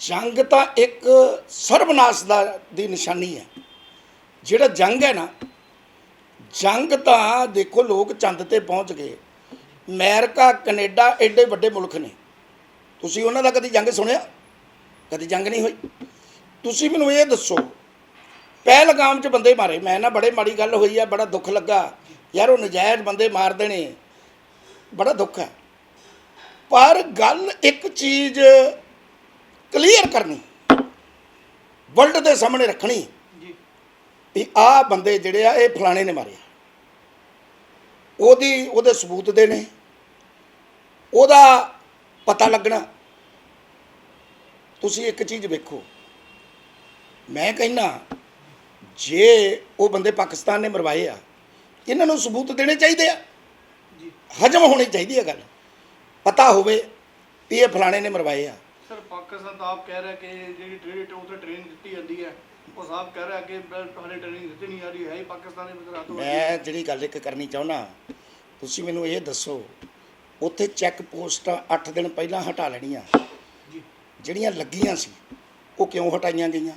ਜੰਗ ਤਾਂ ਇੱਕ ਸਰਬਨਾਸ਼ ਦਾ ਦੀ ਨਿਸ਼ਾਨੀ ਹੈ। ਜਿਹੜਾ ਜੰਗ ਹੈ ਨਾ, ਜੰਗ ਤਾਂ ਦੇਖੋ ਲੋਕ ਚੰਦ ਤੇ ਪਹੁੰਚ ਗਏ। ਅਮਰੀਕਾ, ਕੈਨੇਡਾ ਐਡੇ ਵੱਡੇ ਮੁਲਕ ਨੇ। ਤੁਸੀਂ ਉਹਨਾਂ ਦਾ ਕਦੀ ਜੰਗ ਸੁਣਿਆ? ਕਦੀ ਜੰਗ ਨਹੀਂ ਹੋਈ? ਤੁਸੀਂ ਮੈਨੂੰ ਇਹ ਦੱਸੋ, ਪਹਿਲਗਾਮ 'ਚ ਬੰਦੇ ਮਾਰੇ। ਮੈਂ ਨਾ ਬੜੇ ਮਾੜੀ ਗੱਲ ਹੋਈ ਆ, ਬੜਾ ਦੁੱਖ ਲੱਗਾ। ਯਾਰ ਉਹ ਨਜਾਇਜ਼ ਬੰਦੇ ਮਾਰ ਦੇਣੇ, ਬੜਾ ਦੁੱਖ ਹੈ। ਪਰ ਗੱਲ ਇੱਕ ਚੀਜ਼ ਕਲੀਅਰ ਕਰਨੀ। ਵਰਲਡ ਦੇ ਸਾਹਮਣੇ ਰੱਖਣੀ। ਜੀ। ਵੀ ਆਹ ਬੰਦੇ ਜਿਹੜੇ ਆ ਇਹ ਫਲਾਣੇ ਨੇ ਮਾਰਿਆ ਉਹਦੀ ਉਹਦੇ ਸਬੂਤ ਦੇ ਨੇ। ਉਹਦਾ ਪਤਾ ਲੱਗਣਾ। ਤੁਸੀਂ ਇੱਕ ਚੀਜ਼ ਵੇਖੋ। ਮੈਂ ਕਹਿੰਨਾ ਜੇ ਉਹ ਬੰਦੇ ਪਾਕਿਸਤਾਨ ਨੇ ਮਰਵਾਏ ਆ ਇਹਨਾਂ ਨੂੰ ਸਬੂਤ ਦੇਣੇ ਚਾਹੀਦੇ ਆ। ਜੀ। ਹਜਮ ਹੋਣੀ ਚਾਹੀਦੀ ਹੈ ਗੱਲ। ਪਤਾ ਹੋਵੇ ਵੀ ਇਹ ਫਲਾਣੇ ਨੇ ਮਰਵਾਏ ਆ। ਸਰ ਪਾਕਿਸਤਾਨ ਤਾਂ ਆਪ ਕਹਿ ਰਿਹਾ ਕਿ ਜਿਹੜੀ ਟ੍ਰੇਨ ਉੱਥੇ ਟ੍ਰੇਨ ਦਿੱਤੀ ਜਾਂਦੀ ਹੈ। ਉਹ ਸਾਹਿਬ ਕਹਿ ਰਿਹਾ ਕਿ ਤੁਹਾਡੇ ਟ੍ਰੇਨਿੰਗ ਦਿੱਤੀ ਨਹੀਂ ਆ ਰਹੀ ਹੈ ਹੀ ਪਾਕਿਸਤਾਨ ਦੇ ਵਿੱਚ ਰਾਤੋਂ ਰਾਤ ਮੈਂ ਜਿਹੜੀ ਗੱਲ ਇੱਕ ਕਰਨੀ ਚਾਹੁੰਦਾ ਤੁਸੀਂ ਮੈਨੂੰ ਇਹ ਦੱਸੋ ਉੱਥੇ ਚੈੱਕ ਪੋਸਟਾਂ 8 ਦਿਨ ਪਹਿਲਾਂ ਹਟਾ ਲੈਣੀਆਂ। ਜੀ। ਜਿਹੜੀਆਂ ਲੱਗੀਆਂ ਸੀ ਉਹ ਕਿਉਂ ਹਟਾਈਆਂ ਗਈਆਂ?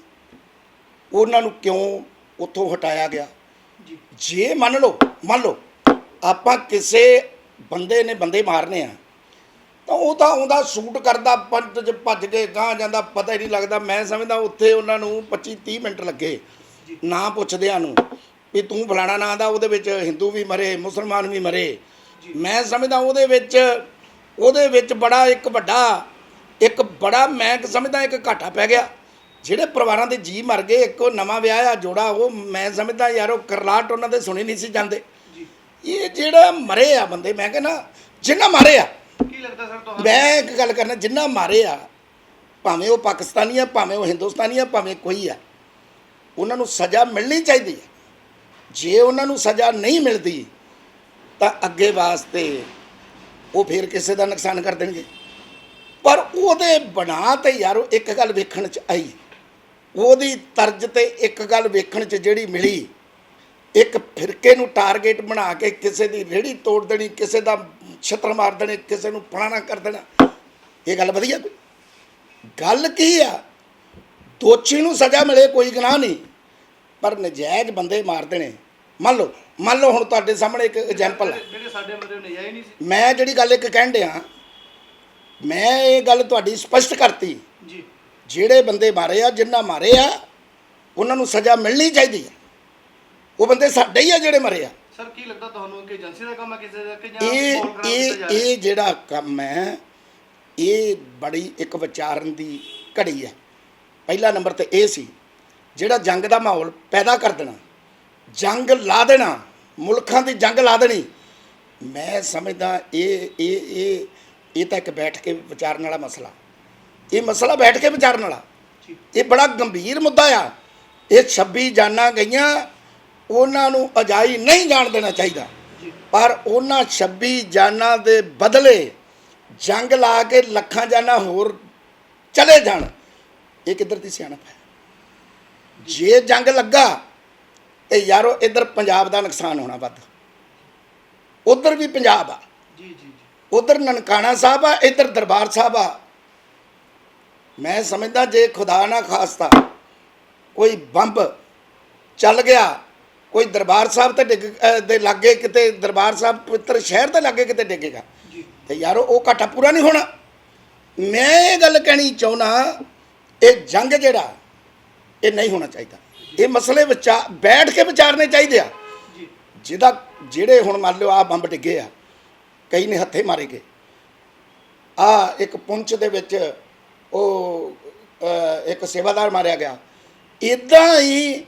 ਉਹਨਾਂ ਨੂੰ ਕਿਉਂ ਉੱਥੋਂ ਹਟਾਇਆ ਗਿਆ? ਜੀ। ਜੇ ਮੰਨ ਲਓ ਮੰਨ ਲਓ ਆਪਾਂ ਕਿਸੇ ਬੰਦੇ ਨੇ ਬੰਦੇ ਮਾਰਨੇ ਆ ਤਾਂ ਉਹ ਤਾਂ ਉਹਦਾ ਸ਼ੂਟ ਕਰਦਾ ਪੰਜ ਚ ਭੱਜ ਕੇ ਗਾਂ ਜਾਂਦਾ ਪਤਾ ਹੀ ਨਹੀਂ ਲੱਗਦਾ। ਮੈਂ ਸਮਝਦਾ ਉੱਥੇ ਉਹਨਾਂ ਨੂੰ 25 30 ਮਿੰਟ ਲੱਗੇ। ਨਾ ਪੁੱਛਦਿਆਂ ਨੂੰ ਵੀ ਤੂੰ ਫਲਾਣਾ ਨਾਂ ਦਾ ਉਹਦੇ ਵਿੱਚ ਹਿੰਦੂ ਵੀ ਮਰੇ ਮੁਸਲਮਾਨ ਵੀ ਮਰੇ। ਮੈਂ ਸਮਝਦਾ ਉਹਦੇ ਵਿੱਚ ਉਹਦੇ ਵਿੱਚ ਬੜਾ ਇੱਕ ਵੱਡਾ ਇੱਕ ਬੜਾ ਮੈਂ ਸਮਝਦਾ ਇੱਕ ਘਾਟਾ ਪੈ ਗਿਆ। ਜਿਹੜੇ ਪਰਿਵਾਰਾਂ ਦੇ ਜੀ ਮਰ ਗਏ ਇੱਕ ਨਵਾਂ ਵਿਆਹਿਆ ਜੋੜਾ ਉਹ ਮੈਂ ਸਮਝਦਾ ਯਾਰ ਉਹ ਕਰਲਾਟ ਉਹਨਾਂ ਦੇ ਸੁਣੇ ਨਹੀਂ ਸੀ ਜਾਂਦੇ। ਇਹ ਜਿਹੜਾ ਮਰੇ ਆ ਬੰਦੇ ਮੈਂ ਕਹਿੰਦਾ ਜਿੰਨਾ ਮਾਰੇ ਆ ਲੱਗਦਾ ਸਰ ਤੁਹਾਨੂੰ ਮੈਂ ਇੱਕ ਗੱਲ ਕਰਨਾ, ਜਿੰਨਾ ਮਾਰੇ ਆ, ਭਾਵੇਂ ਉਹ ਪਾਕਿਸਤਾਨੀ ਆ, ਭਾਵੇਂ ਉਹ ਹਿੰਦੁਸਤਾਨੀ ਆ, ਭਾਵੇਂ ਕੋਈ ਆ, ਉਹਨਾਂ ਨੂੰ ਸਜ਼ਾ ਮਿਲਣੀ ਚਾਹੀਦੀ ਹੈ। ਜੇ ਉਹਨਾਂ ਨੂੰ ਸਜ਼ਾ ਨਹੀਂ ਮਿਲਦੀ, ਤਾਂ ਅੱਗੇ ਵਾਸਤੇ ਉਹ ਫਿਰ ਕਿਸੇ ਦਾ ਨੁਕਸਾਨ ਕਰ ਦੇਣਗੇ। ਪਰ ਉਹਦੇ ਬਣਾ ਤੇ ਯਾਰੋ ਇੱਕ ਗੱਲ ਵੇਖਣ ਚ ਆਈ। ਉਹਦੀ ਤਰਜ ਤੇ ਇੱਕ ਗੱਲ ਵੇਖਣ ਚ ਜਿਹੜੀ ਮਿਲੀ, ਇੱਕ ਫਿਰਕੇ ਨੂੰ ਟਾਰਗੇਟ ਬਣਾ ਕੇ ਕਿਸੇ ਦੀ ਰੇੜੀ ਤੋੜ ਦੇਣੀ ਕਿਸੇ ਦਾ ਛਤਰ ਮਾਰ ਦੇਣੇ ਕਿਸੇ ਨੂੰ ਫਲਾਣਾ ਕਰ ਦੇਣਾ ਇਹ ਗੱਲ ਵਧੀਆ ਕੋਈ? ਗੱਲ ਕੀ ਆ? ਦੋਸ਼ੀ ਨੂੰ ਸਜ਼ਾ ਮਿਲੇ ਕੋਈ ਗੁਨਾਹ ਨਹੀਂ। ਪਰ ਨਜਾਇਜ਼ ਬੰਦੇ ਮਾਰ ਦੇਣੇ। ਮੰਨ ਲਓ ਮੰਨ ਲਓ ਹੁਣ ਤੁਹਾਡੇ ਸਾਹਮਣੇ ਇੱਕ ਐਗਜ਼ਾਮਪਲ ਹੈ ਜਿਹੜੇ- ਜਿਹੜੇ ਸਾਡੇ ਮਰੇ ਨਜਾਇਜ਼ ਨਹੀਂ ਸੀ। ਮੈਂ ਜਿਹੜੀ ਗੱਲ ਇੱਕ ਕਹਿਣ ਡਿਆ ਮੈਂ ਇਹ ਗੱਲ ਤੁਹਾਡੀ ਸਪਸ਼ਟ ਕਰਤੀ। ਜੀ। ਜਿਹੜੇ ਬੰਦੇ ਮਾਰੇ ਆ ਜਿੰਨਾ ਮਾਰੇ ਆ ਉਹਨਾਂ ਨੂੰ ਸਜ਼ਾ ਮਿਲਣੀ ਚਾਹੀਦੀ ਹੈ ਉਹ ਬੰਦੇ ਸਾਡੇ ਹੀ ਆ ਜਿਹੜੇ ਮਰੇ ਆ। ਸਰ ਕੀ ਲੱਗਦਾ ਤੁਹਾਨੂੰ ਕਿ ਏਜੰਸੀ ਦਾ ਕੰਮ ਹੈ ਕਿਸੇ ਦਾ ਕਿ ਜਾਂ ਇਹ ਇਹ ਜਾ ਰਿਹਾ? ਇਹ ਜਿਹੜਾ ਕੰਮ ਹੈ ਇਹ ਬੜੀ ਇੱਕ ਵਿਚਾਰਨ ਦੀ ਘੜੀ ਹੈ। ਪਹਿਲਾ ਨੰਬਰ ਤੇ ਇਹ ਸੀ ਜਿਹੜਾ ਜੰਗ ਦਾ ਮਾਹੌਲ ਪੈਦਾ ਕਰ ਦੇਣਾ ਜੰਗ ਲਾ ਦੇਣਾ ਮੁਲਕਾਂ ਦੀ ਜੰਗ ਲਾ ਦੇਣੀ। ਮੈਂ ਸਮਝਦਾ ਇਹ ਇਹ ਇਹ ਇਹ ਤਾਂ ਇੱਕ ਬੈਠ ਕੇ ਵਿਚਾਰਨ ਵਾਲਾ ਮਸਲਾ। ਇਹ ਮਸਲਾ ਬੈਠ ਕੇ ਵਿਚਾਰਨ ਵਾਲਾ। ਇਹ ਬੜਾ ਗੰਭੀਰ ਮੁੱਦਾ ਆ। ਇਹ 26 ਜਾਨਾਂ ਗਈਆਂ ਉਹਨਾਂ ਨੂੰ ਅਜਾਈ ਨਹੀਂ ਜਾਣ ਦੇਣਾ ਚਾਹੀਦਾ। ਪਰ ਉਹਨਾਂ 26 ਜਾਨਾਂ ਦੇ ਬਦਲੇ ਜੰਗ ਲਾ ਕੇ ਲੱਖਾਂ ਜਾਨਾਂ ਹੋਰ ਚਲੇ ਜਾਣ। ਇਹ ਕਿੱਧਰ ਦੀ ਸਿਆਣਪ ਹੈ? ਜੇ ਜੰਗ ਲੱਗਾ ਤੇ ਯਾਰੋ ਇੱਧਰ ਪੰਜਾਬ ਦਾ ਨੁਕਸਾਨ ਹੋਣਾ ਵੱਧ। ਉਧਰ ਵੀ ਪੰਜਾਬ ਆ। ਜੀ। ਉਧਰ ਨਨਕਾਣਾ ਸਾਹਿਬ ਆ ਇੱਧਰ ਦਰਬਾਰ ਸਾਹਿਬ ਆ। ਮੈਂ ਸਮਝਦਾ ਜੇ ਖੁਦਾ ਨਾ ਖਾਸਤਾ ਕੋਈ ਬੰਬ ਚੱਲ ਗਿਆ ਕੋਈ ਦਰਬਾਰ ਸਾਹਿਬ ਤੇ ਡਿੱਗ ਦੇ ਲਾਗੇ ਕਿਤੇ ਦਰਬਾਰ ਸਾਹਿਬ ਪਵਿੱਤਰ ਸ਼ਹਿਰ ਦੇ ਲਾਗੇ ਕਿਤੇ ਡਿੱਗੇਗਾ? ਤੇ ਯਾਰੋ ਉਹ ਘਾਟਾ ਪੂਰਾ ਨਹੀਂ ਹੋਣਾ। ਮੈਂ ਇਹ ਗੱਲ ਕਹਿਣੀ ਚਾਹੁੰਦਾ ਇਹ ਜੰਗ ਜਿਹੜਾ ਇਹ ਨਹੀਂ ਹੋਣਾ ਚਾਹੀਦਾ। ਇਹ ਮਸਲੇ ਵਿੱਚ ਬੈਠ ਕੇ ਵਿਚਾਰਨੇ ਚਾਹੀਦੇ ਆ। ਜਿਹਦਾ ਜਿਹੜੇ ਹੁਣ ਮੰਨ ਲਓ ਆ ਬੰਬ ਡਿੱਗੇ ਆ ਕਈ ਨੇ ਹੱਥੇ ਮਾਰੇ ਗਏ। ਆ ਇੱਕ ਪੁੰਛ ਦੇ ਵਿੱਚ ਉਹ ਇੱਕ ਸੇਵਾਦਾਰ ਮਾਰਿਆ ਗਿਆ। ਇਦਾਂ ਹੀ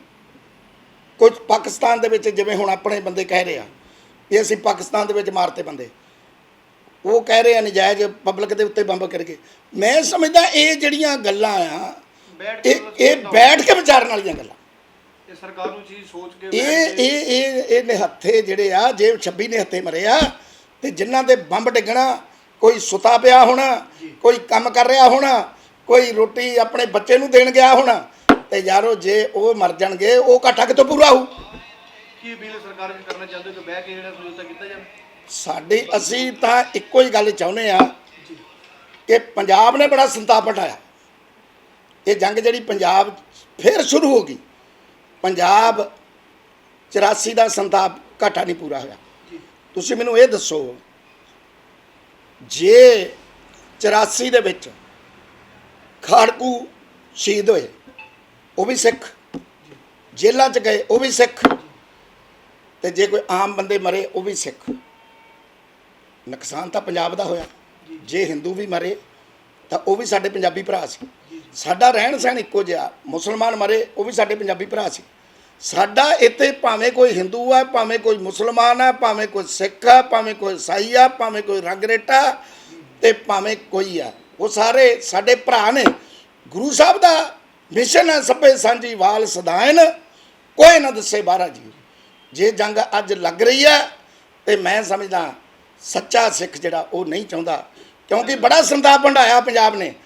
ਕੁਝ ਪਾਕਿਸਤਾਨ ਦੇ ਵਿੱਚ ਜਿਵੇਂ ਹੁਣ ਆਪਣੇ ਬੰਦੇ ਕਹਿ ਰਹੇ ਆ ਵੀ ਅਸੀਂ ਪਾਕਿਸਤਾਨ ਦੇ ਵਿੱਚ ਮਾਰਤੇ ਬੰਦੇ। ਉਹ ਕਹਿ ਰਹੇ ਆ ਨਜਾਇਜ਼ ਪਬਲਿਕ ਦੇ ਉੱਤੇ ਬੰਬ ਕਰਕੇ। ਮੈਂ ਸਮਝਦਾ ਇਹ ਜਿਹੜੀਆਂ ਗੱਲਾਂ ਆ ਇਹ ਇਹ ਬੈਠ ਕੇ ਵਿਚਾਰਨ ਵਾਲੀਆਂ ਗੱਲਾਂ। ਇਹ ਸਰਕਾਰ ਨੂੰ ਚੀਜ਼ ਸੋਚ ਕੇ ਇਹ ਇਹ ਇਹ ਇਹ ਨਿਹੱਥੇ ਜਿਹੜੇ ਆ ਜੇ 26 ਨਿਹੱਥੇ ਮਰੇ ਆ ਤੇ ਜਿਨ੍ਹਾਂ ਦੇ ਬੰਬ ਡਿੱਗਣਾ ਕੋਈ ਸੁਤਾ ਪਿਆ ਹੋਣਾ। ਕੋਈ ਕੰਮ ਕਰ ਰਿਹਾ ਹੋਣਾ ਕੋਈ ਰੋਟੀ ਆਪਣੇ ਬੱਚੇ ਨੂੰ ਦੇਣ ਗਿਆ ਹੋਣਾ ਤੇ ਯਾਰੋ ਜੇ ਉਹ ਮਰ ਜਾਣਗੇ ਉਹ ਘਾਟਾ ਕਿਤੋਂ ਪੂਰਾ ਹੋਊ। ਕੀ ਅਪੀਲ ਸਰਕਾਰ ਨੂੰ ਕਰਨਾ ਚਾਹੁੰਦੇ ਕਿ ਬਹਿ ਕੇ ਜਿਹੜਾ ਸਮਝੌਤਾ ਕੀਤਾ ਜਾਵੇ? ਸਾਡੀ ਅਸੀਂ ਤਾਂ ਇੱਕੋ ਹੀ ਗੱਲ ਚਾਹੁੰਦੇ ਆ ਜੀ ਕਿ ਪੰਜਾਬ ਨੇ ਬੜਾ ਸੰਤਾਪ ਹਟਾਇਆ ਇਹ ਜੰਗ ਜਿਹੜੀ ਪੰਜਾਬ ਫਿਰ ਸ਼ੁਰੂ ਹੋ ਗਈ। ਪੰਜਾਬ 84 ਦਾ ਸੰਤਾਪ ਘਾਟਾ ਨਹੀਂ ਪੂਰਾ ਹੋਇਆ। ਜੀ। ਤੁਸੀਂ ਮੈਨੂੰ ਇਹ ਦੱਸੋ ਜੇ 84 ਦੇ ਵਿੱਚ ਖਾੜਕੂ ਸ਼ਹੀਦ ਹੋਏ ਉਹ ਵੀ ਸਿੱਖ। ਜੇਲ੍ਹਾਂ 'ਚ ਗਏ, ਉਹ ਵੀ ਸਿੱਖ। ਤੇ ਜੇ ਕੋਈ ਆਮ ਬੰਦੇ ਮਰੇ, ਉਹ ਵੀ ਸਿੱਖ। ਨੁਕਸਾਨ ਤਾਂ ਪੰਜਾਬ ਦਾ ਹੋਇਆ। ਜੇ ਹਿੰਦੂ ਵੀ ਮਰੇ, ਤਾਂ ਉਹ ਵੀ ਸਾਡੇ ਪੰਜਾਬੀ ਭਰਾ ਸੀ। ਸਾਡਾ ਰਹਿਣ ਸਹਿਣ ਇੱਕੋ ਜਿਹਾ। ਮੁਸਲਮਾਨ ਮਰੇ, ਉਹ ਵੀ ਸਾਡੇ ਪੰਜਾਬੀ ਭਰਾ ਸੀ। ਸਾਡਾ ਇੱਥੇ ਭਾਵੇਂ ਕੋਈ ਹਿੰਦੂ ਆ, ਭਾਵੇਂ ਕੋਈ ਮੁਸਲਮਾਨ ਆ, ਭਾਵੇਂ ਕੋਈ ਸਿੱਖ ਆ, ਭਾਵੇਂ ਕੋਈ ਈਸਾਈ ਆ, ਭਾਵੇਂ ਕੋਈ ਰੰਗਰੇਟਾ ਤੇ ਭਾਵੇਂ ਕੋਈ ਆ। ਉਹ ਸਾਰੇ ਸਾਡੇ ਭਰਾ ਨੇ। ਗੁਰੂ ਸਾਹਿਬ ਦਾ ਮਿਸ਼ਨ ਹੈ ਸਭੇ ਸਾਂਝੀ ਵਾਲ ਸਦਾਇਨ, ਕੋਈ ਨਾ ਦੱਸੇ ਬਾਹਰਾ ਜੀ ਜੇ ਜੰਗ ਅੱਜ ਲੱਗ ਰਹੀ ਹੈ, ਤੇ ਮੈਂ ਸਮਝਦਾ ਸੱਚਾ ਸਿੱਖ ਜਿਹੜਾ ਉਹ ਨਹੀਂ ਚਾਹੁੰਦਾ, ਕਿਉਂਕਿ ਬੜਾ ਸੰਤਾਪ ਹੰਡਾਇਆ ਪੰਜਾਬ ਨੇ।